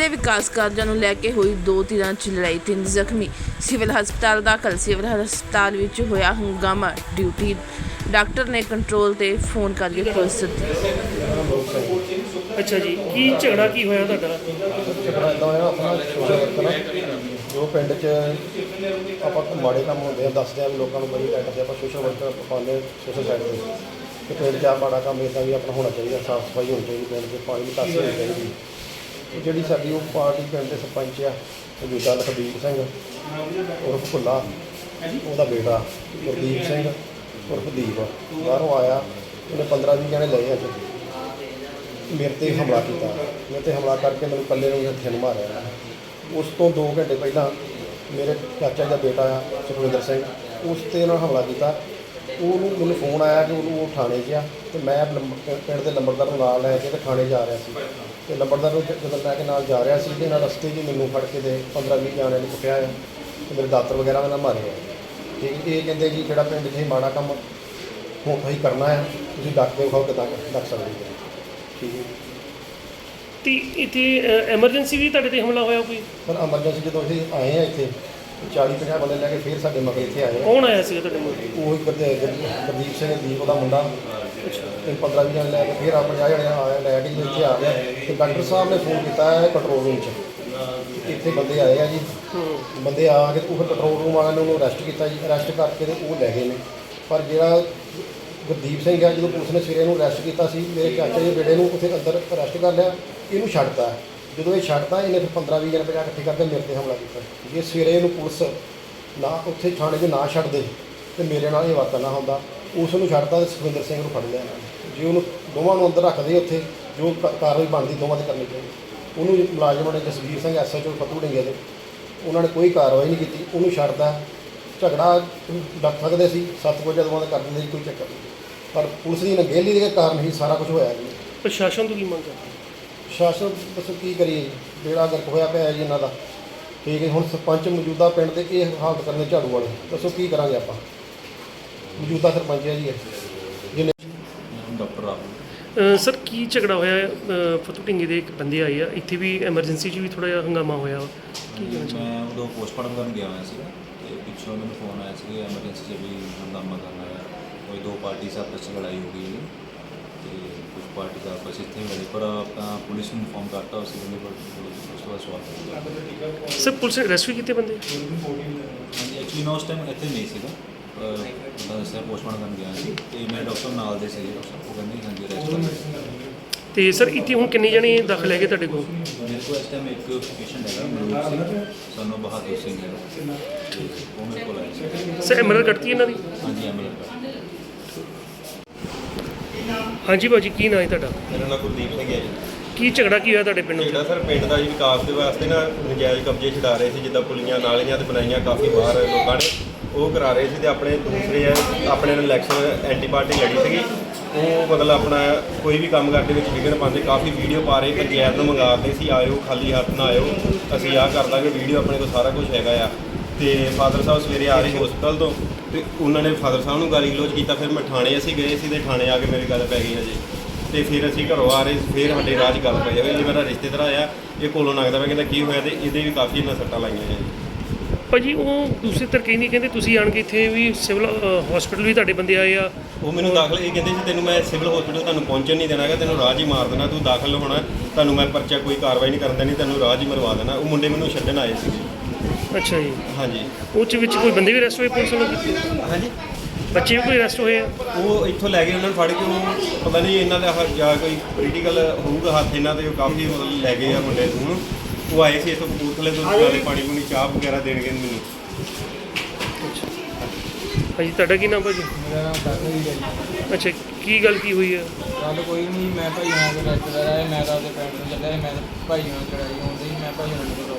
ਦੇ ਵਿਕਾਸ ਕਾਰਜਾਂ ਨੂੰ ਲੈ ਕੇ ਹੋਈ ਦੋ ਧਿਰਾਂ 'ਚ ਲੜਾਈ ਤਿੰਨ ਜ਼ਖਮੀ। ਸਿਵਲ ਹਸਪਤਾਲ ਦਾਖਲ ਸਿਵਲ ਹਸਪਤਾਲ ਵਿੱਚ ਹੋਇਆ ਹੰਗਾਮਾ ਡਿਊਟੀ। ਡਾਕਟਰ ਨੇ ਕੰਟਰੋਲ ਤੇ ਫੋਨ ਕਰਕੇ ਪੁਲਿਸ ਅੱਛਾ ਜੀ ਕੀ ਝਗੜਾ ਕੀ ਹੋਇਆ ਤੁਹਾਡਾ? ਝਗੜਾ ਇਦਾਂ ਹੋਇਆ ਆਪਣਾ ਸੋਸ਼ਲ ਵਰਕਰ ਜੋ ਪਿੰਡ 'ਚ ਆਪਾਂ ਮਾੜੇ ਕੰਮ ਹੁੰਦੇ ਆ ਦੱਸਦੇ ਆ ਵੀ ਲੋਕਾਂ ਨੂੰ ਬੜੀ ਲੈਟਰ ਤੇ ਆਪਾਂ ਸੋਸ਼ਲ ਵਰਕਰ ਪਾਉਂਦੇ ਸੋਸ਼ਲ ਸਾਈਡ ਤੇ। ਕਿ ਪਿੰਡ 'ਚ ਆ ਮਾੜਾ ਕੰਮ ਇਦਾਂ ਵੀ ਆਪਣਾ ਹੋਣਾ ਚਾਹੀਦਾ ਸਾਫ਼ ਸਫ਼ਾਈ ਹੋਣੀ ਚਾਹੀਦੀ ਪਿੰਡ 'ਚ ਪਾਣੀ ਦੀ ਨਿਕਾਸੀ ਹੋਣੀ ਚਾਹੀਦੀ। ਤੇ ਜਿਹੜੀ ਸਾਡੀ ਉਹ ਪਾਰਟੀ ਪਿੰਡ ਦੇ ਸਰਪੰਚ ਆ ਮੌਜੂਦਾ ਲਖਬੀਰ ਸਿੰਘ, ਉਰਫ ਭੁੱਲਾ, ਉਹਦਾ ਬੇਟਾ ਗੁਰਦੀਪ ਸਿੰਘ, ਉਰਫ ਦੀਪ। ਬਾਹਰੋਂ ਆਇਆ, ਉਹਨੇ 15 20 ਜਣੇ ਲਏ ਅੱਜ ਮੇਰੇ ਤੇ ਹਮਲਾ ਕੀਤਾ। ਮੇਰੇ ਤੇ ਹਮਲਾ ਕਰਕੇ ਮੈਨੂੰ ਇਕੱਲੇ ਨੂੰ ਹੱਥਾਂ ਨੂੰ ਮਾਰਿਆ। ਉਸ ਤੋਂ 2 ਘੰਟੇ ਪਹਿਲਾਂ ਮੇਰੇ ਚਾਚਾ ਦਾ ਬੇਟਾ ਆ, ਸੁਖਵਿੰਦਰ ਸਿੰਘ, ਉਸ ਤੇ ਉਹਨਾਂ ਹਮਲਾ ਕੀਤਾ। ਉਹਨੂੰ ਮੈਨੂੰ ਫੋਨ ਆਇਆ ਕਿ ਉਹਨੂੰ ਉਹ ਥਾਣੇ 'ਚ ਆ ਤੇ ਮੈਂ ਲੰਬ- ਪਿੰਡ ਦੇ ਲੰਬੜਦਾਰ ਨੂੰ ਨਾਲ ਲੈ ਕੇ ਤੇ ਥਾਣੇ ਜਾ ਰਿਹਾ ਸੀ। ਤੇ ਲੰਬੜਦਾਰ ਨੂੰ ਜਦੋਂ ਲੈ ਕੇ ਨਾਲ ਜਾ ਰਿਹਾ ਸੀ ਤੇ ਨਾਲ ਰਸਤੇ 'ਚ ਮੈਨੂੰ ਫੜ ਕੇ ਤੇ 15 20 ਜਾਣਿਆਂ ਨੇ ਕੁੱਟਿਆ ਆ ਤੇ ਮੇਰੇ ਦਾਤਰ ਵਗੈਰਾ ਨਾਲ ਮਾਰੇ ਆ। ਹੈ, ਇਹ ਕਹਿੰਦੇ ਜੀ ਜਿਹੜਾ ਪਿੰਡ 'ਚ ਇਹ ਮਾੜਾ ਕੰਮ ਹੁਣ ਤੁਸੀਂ ਕਰਨਾ ਹੈ ਤੁਸੀਂ ਡੱਕ ਕੇ ਵਿਖਾਓ ਕਿੱਦਾਂ ਡੱਕ ਸਕਦੇ ਹੋ। ਠੀਕ ਹੈ। ਤੇ ਇੱਥੇ ਐਮਰਜੈਂਸੀ ਵੀ ਤੁਹਾਡੇ ਤੇ ਹਮਲਾ ਹੋਇਆ ਕੋਈ? ਪਰ ਐਮਰਜੈਂਸੀ ਜਦੋਂ ਅਸੀਂ ਆਏ ਆ ਇੱਥੇ 40 50 ਬੰਦੇ ਲੈ ਕੇ ਫਿਰ ਸਾਡੇ ਮਗਰ ਇੱਥੇ ਆਏ। ਆ ਕੌਣ ਆਇਆ ਸੀਗਾ ਤੁਹਾਡੇ ਕੋਲ ਉਹ ਗੁਰ- ਗੁਰਦੀਪ ਸਿੰਘ ਦੀਪ ਉਹਦਾ ਮੁੰਡਾ। ਤੇ 15 20 ਜਣੇ ਲੈ ਕੇ ਫਿਰ ਆ 50 ਜਣੇ ਆਏ ਲੈ ਕੇ ਇੱਥੇ ਆ ਗਏ। ਤੇ ਡਾਕਟਰ ਸਾਹਿਬ ਨੇ ਫੋਨ ਕੀਤਾ ਹੈ ਕੰਟਰੋਲ ਰੂਮ 'ਚ। ਇੱਥੇ ਬੰਦੇ ਆਏ ਆ ਜੀ। ਬੰਦੇ ਆ ਕੇ ਉਹ ਕੰਟਰੋਲ ਰੂਮ ਵਾਲਿਆਂ ਨੇ ਉਹਨੂੰ ਅਰੈਸਟ ਕੀਤਾ ਜੀ। ਅਰੈਸਟ ਕਰਕੇ ਤੇ ਉਹ ਲੈ ਗਏ ਨੇ। ਪਰ ਜਿਹੜਾ ਗੁਰਦੀਪ ਸਿੰਘ ਆ ਜਦੋਂ ਪੁਲਿਸ ਨੇ ਸਵੇਰੇ ਨੂੰ ਅਰੈਸਟ ਕੀਤਾ ਸੀ ਮੇਰੇ ਚਾਚਾ ਜੀ ਦੇ ਬੇਟੇ ਨੂੰ ਉੱਥੇ ਅੰਦਰ ਅਰੈਸਟ ਕਰ ਲਿਆ। ਇਹਨੂੰ ਛੱਡਤਾ। ਜਦੋਂ ਇਹ ਛੱਡਦਾ, ਇਹਨੇ ਫਿਰ 15 20 ਜਣੇ ਪੰਜਾਹ ਇਕੱਠੇ ਕਰਕੇ ਮੇਰੇ ਤੇ ਹਮਲਾ ਕੀਤਾ। ਜੇ ਸਵੇਰੇ ਇਹਨੂੰ ਪੁਲਿਸ ਨਾ ਉੱਥੇ ਥਾਣੇ 'ਚ ਨਾ ਛੱਡਦੇ ਤੇ ਮੇਰੇ ਨਾਲ ਇਹ ਵਾਕਾ ਨਾ ਹੁੰਦਾ, ਉਸ ਨੂੰ ਛੱਡਤਾ ਤੇ ਸੁਖਵਿੰਦਰ ਸਿੰਘ ਨੂੰ ਫੜ ਲਿਆ ਇਹਨਾਂ ਨੇ। ਜੇ ਉਹਨੂੰ ਦੋਵਾਂ ਨੂੰ ਅੰਦਰ ਰੱਖਦੇ ਉੱਥੇ, ਜੋ ਕ- ਕਾਰਵਾਈ ਬਣਦੀ ਦੋਵਾਂ ਤੇ ਕਰਨੀ ਚਾਹੀਦੀ। ਉਹਨੂੰ ਮੁਲਾਜ਼ਮਾਂ ਨੇ ਜਸਵੀਰ ਸਿੰਘ ਐਸਐਚਓ ਫਤੂ ਡਿੰਗੇ ਦੇ, ਉਹਨਾਂ ਨੇ ਕੋਈ ਕਾਰਵਾਈ ਨਹੀਂ ਕੀਤੀ, ਉਹਨੂੰ ਛੱਡਦਾ। ਝਗੜਾ ਡੱਕ ਸਕਦੇ ਸੀ ਸੱਤ ਵਜੇ ਦੋਵਾਂ ਦਾ ਕਰ ਦਿੰਦੇ ਸੀ, ਕੋਈ ਚੱਕਰ ਨਹੀਂ। ਪਰ ਪੁਲਿਸ ਦੀ ਨਗੇਲੀ ਦੇ ਕਾਰਨ ਹੀ ਸਾਰਾ ਕੁਝ ਹੋਇਆ ਜੀ। ਪ੍ਰਸ਼ਾਸਨ ਤੋਂ ਕੀ ਮੰਗ ਕਰਦੇ ਸ਼ਾਸਨ ਦੱਸੋ ਕੀ ਕਰੀਏ ਜੀ? ਜਿਹੜਾ ਗਰਕ ਹੋਇਆ ਪਿਆ ਜੀ ਇਹਨਾਂ ਦਾ। ਠੀਕ ਹੈ ਹੁਣ ਸਰਪੰਚ ਮੌਜੂਦਾ ਪਿੰਡ ਦੇ ਇਹ ਹਾਲਤ ਕਰਨੇ ਝਾੜੂ ਵਾਲੇ। ਦੱਸੋ ਕੀ ਕਰਾਂਗੇ ਆਪਾਂ? ਮੌਜੂਦਾ ਸਰਪੰਚ ਹੈ ਜੀ ਇਹ। ਜਿਹਨੇ ਡਾਕਟਰ ਰਾਹੁਲ ਸਰ ਕੀ ਝਗੜਾ ਹੋਇਆ? ਅਹ ਫਤੂ ਢਿੰਗੇ ਦੇ ਇੱਕ ਬੰਦੇ ਆਏ ਆ। ਇੱਥੇ ਵੀ ਐਮਰਜੈਂਸੀ 'ਚ ਵੀ ਥੋੜਾ ਜਿਹਾ ਹੰਗਾਮਾ ਹੋਇਆ। ਵਾ। ਕੀ ਕਹਿਣਾ ਚਾਹੁੰਦੇ? ਮੈਂ ਉਦੋਂ ਪੋਸਟਮਾਰਟਮ ਕਰਨ ਗਿਆ ਹੋਇਆ ਸੀਗਾ ਤੇ ਪਿੱਛੋਂ ਮੈਨੂੰ ਫੋਨ ਆਇਆ ਸੀ ਐਮਰਜੈਂਸੀ 'ਚ ਵੀ ਹੰਗਾਮਾ ਕਰਨਾ ਹੈ। ਕੋਈ ਦੋ ਪਾਰਟੀ ਆਪਸ 'ਚ ਲੜਾਈ ਹੋ ਗਈ ਹੈ ਪਾਰਟੀ ਦਾ ਆਪਸ 'ਚ ਇੱਥੇ ਮਿਲੇ ਪਰ ਆਪਾਂ ਪੁਲਿਸ ਨੂੰ ਇਨਫੋਰਮ ਕਰਤਾ ਉਸ ਨੇ ਪਰ ਉਸ ਤੋਂ ਬਾਅਦ ਸਵਾਲ ਕੀਤਾ ਸਰ ਪੁਲਿਸ ਵੀ ਕੀਤੇ ਬੰਦੇ? ਹਾਂਜੀ ਐਕਚੁਅਲੀ ਮੈਂ ਉਸ ਟਾਈਮ ਇੱਥੇ ਨਹੀਂ ਸੀਗਾ ਪਰ ਮੈਂ ਦੱਸਿਆ ਪੋਸਟਮਾਰਟਮ ਕਰਨ ਗਿਆ ਸੀ ਤੇ ਮੇਰੇ ਡਾਕਟਰ ਨਾਲ ਦੇ ਡਾਕਟਰ ਉਹ ਕਹਿੰਦੇ ਹਾਂਜੀ ਰੈਸਟ ਕਰ। ਤੇ ਸਰ ਇੱਥੇ ਹੁਣ ਕਿੰਨੇ ਜਣੇ ਦਾਖਲ ਹੈਗੇ ਤੁਹਾਡੇ ਕੋਲ? ਮੇਰੇ ਕੋਲ ਇਸ ਟਾਈਮ ਇੱਕ ਪੇਸ਼ੈਂਟ ਹੈਗਾ ਮਨੋਜ ਸਿੰਘ ਸਾਨੂੰ ਬਹਾਦਰ ਸਿੰਘ ਹੈਗਾ। ਤੇ ਉਹ ਮੇਰੇ ਕੋਲ ਆਇਆ ਸੀ। ਸਰ ਐਮਰਲ ਕੱਟਤੀ ਇਹਨਾਂ ਦੀ? ਹਾਂਜੀ ਐਮਐਲਏ ਦਾ ਹਾਂਜੀ ਭਾਜੀ ਕੀ ਨਾਂ ਹੈ ਤੁਹਾਡਾ? ਮੇਰਾ ਨਾਮ ਗੁਰਦੀਪ ਸਿੰਘ ਹੈ ਜੀ। ਕੀ ਝਗੜਾ ਕੀ ਹੋਇਆ ਤੁਹਾਡੇ ਪਿੰਡ ਜਿਹੜਾ ਸਰ ਪਿੰਡ ਦਾ ਜੀ ਵਿਕਾਸ ਦੇ ਵਾਸਤੇ ਨਾ ਨਜਾਇਜ਼ ਕਬਜ਼ੇ ਛਡਾ ਰਹੇ ਸੀ ਜਿੱਦਾਂ ਪੁਲੀਆਂ ਨਾਲੀਆਂ ਤੇ ਬਣਾਈਆਂ ਕਾਫੀ ਬਾਹਰ ਲੋਕਾਂ ਨੇ ਉਹ ਕਰਾ ਰਹੇ ਸੀ ਤੇ ਆਪਣੇ ਦੂਸਰੇ ਆ, ਆਪਣੇ ਨਾਲ ਇਲੈਕਸ਼ਨ ਐਂਟੀ ਪਾਰਟੀ ਲੜੀ ਸੀਗੀ। ਉਹ ਮਤਲਬ ਆਪਣਾ ਕੋਈ ਵੀ ਕੰਮ ਕਰਦੇ ਵਿੱਚ ਵਿਗੜ ਪਾਉਂਦੇ ਕਾਫੀ ਵੀਡੀਓ ਪਾ ਰਹੇ ਪੰਚਾਇਤ ਨੂੰ ਮੰਗਾਉਂਦੇ ਸੀ ਆਇਓ ਖਾਲੀ ਹੱਥ ਨਾ ਆਇਓ ਅਸੀਂ ਆਹ ਕਰ ਦਾਂਗੇ ਵੀਡੀਓ ਆਪਣੇ ਕੋਲ ਸਾਰਾ ਕੁਝ ਹੈਗਾ ਆ। ਤੇ ਫਾਦਰ ਸਾਹਿਬ ਸਵੇਰੇ ਆ ਰਹੇ ਹਸਪਤਾਲ ਤੋਂ ਤੇ ਉਹਨਾਂ ਨੇ ਫਾਦਰ ਸਾਹਿਬ ਨੂੰ ਗਾਲੀ ਗਲੋਚ ਕੀਤਾ ਫਿਰ ਮੈਂ ਥਾਣੇ ਅਸੀਂ ਗਏ ਸੀ ਤੇ ਥਾਣੇ ਆ ਕੇ ਮੇਰੀ ਗੱਲ ਪੈ ਗਈ ਅਜੇ ਤੇ ਫਿਰ ਅਸੀਂ ਘਰੋਂ ਆ ਰਹੇ ਸੀ, ਫਿਰ ਸਾਡੇ ਰਾਜ ਗੱਲ ਪਈ ਹੋਈ ਜੇ ਮੇਰਾ ਰਿਸ਼ਤੇਦਾਰ ਆਇਆ ਇਹ ਕੋਲੋਂ ਨਗਦਾ ਮੈਂ ਕਹਿੰਦਾ ਕੀ ਹੋਇਆ ਤੇ ਇਹਦੇ ਵੀ ਕਾਫੀ ਇਹਨਾਂ ਸੱਟਾਂ ਲਾਈਆਂ ਨੇ। ਭਾਜੀ ਉਹ ਦੂਸਰੇ ਤਰ ਕਹਿੰਦੀ ਕਹਿੰਦੇ ਤੁਸੀਂ ਆਣ ਕੇ ਇੱਥੇ ਵੀ ਸਿਵਲ ਹਸਪੀਟਲ ਵੀ ਤੁਹਾਡੇ ਬੰਦੇ ਆਏ ਆ? ਉਹ ਮੈਨੂੰ ਦਾਖਲ ਇਹ ਕਹਿੰਦੇ ਸੀ ਤੈਨੂੰ ਮੈਂ ਸਿਵਲ ਹਸਪੀਟਲ ਤੁਹਾਨੂੰ ਪਹੁੰਚਣ ਨਹੀਂ ਦੇਣਾਗਾ ਤੈਨੂੰ ਰਾਜ ਹੀ ਮਾਰ ਦੇਣਾ ਤੂੰ ਦਾਖਲ ਹੋਣਾ ਤੁਹਾਨੂੰ ਮੈਂ ਪਰਚਾ ਕੋਈ ਕਾਰਵਾਈ ਨਹੀਂ ਕਰਨ ਦੇਣੀ ਤੈਨੂੰ ਰਾਜ ਹੀ ਮਰਵਾ ਦੇਣਾ। ਉਹ ਮੁੰਡੇ ਮੈਨੂੰ ਛੱਡਣ ਆਏ ਸੀਗੇ ਅੱਛਾ ਜੀ। ਹਾਂਜੀ। ਉਹ ਚ ਵਿੱਚ ਕੋਈ ਬੰਦੇ ਵੀ ਅਰੈਸਟ ਹੋਏ ਪੁਲਿਸ ਵੱਲੋਂ? ਹਾਂਜੀ। ਬੱਚੇ ਵੀ ਕੋਈ ਅਰੈਸਟ ਹੋਏ ਆ? ਉਹ ਇੱਥੋਂ ਲੈ ਗਏ ਉਹਨਾਂ ਨੂੰ ਫੜ ਕੇ ਉਹ ਪਤਾ ਨਹੀਂ ਇਹਨਾਂ ਦਾ ਹ- ਜਾਂ ਕੋਈ ਪੋਲੀਟੀਕਲ ਹੋਊਗਾ ਹੱਥ ਇਹਨਾਂ ਦੇ ਉਹ ਕਾਫੀ ਮਤਲਬ ਲੈ ਗਏ ਆ ਮੁੰਡੇ ਨੂੰ। ਉਹ ਆਏ ਸੀ ਇੱਥੋਂ ਕਪੂਰਥਲੇ ਤੋਂ ਨਾਲੇ ਪਾਣੀ ਪੂਣੀ ਚਾਹ ਵਗੈਰਾ ਦੇਣਗੇ ਮੈਨੂੰ। ਭਾਜੀ ਤੁਹਾਡਾ ਕੀ ਨਾਮ ਭਾਜੀ? ਮੇਰਾ ਨਾਮ ਕਾਕਾ ਜੀ ਹੈ। ਅੱਛਾ ਕੀ ਗੱਲ ਕੀ ਹੋਈ ਆ? ਗੱਲ ਕੋਈ ਨਹੀਂ ਮੈਂ ਭਾਈ ਨਾਲ ਦੇ ਰਿਸ਼ਤੇਦਾਰ ਆਏ ਮੈਂ ਤਾਂ ਉਹਦੇ ਪਿੰਡ ਨੂੰ ਚੱਲਿਆ ਮੈਂ ਤਾਂ ਭਾਈ ਨਾਲ ਲੜਾਈ ਹੁੰਦੀ ਮੈਂ ਭਾਈ ਨਾਲ ਕੋਲ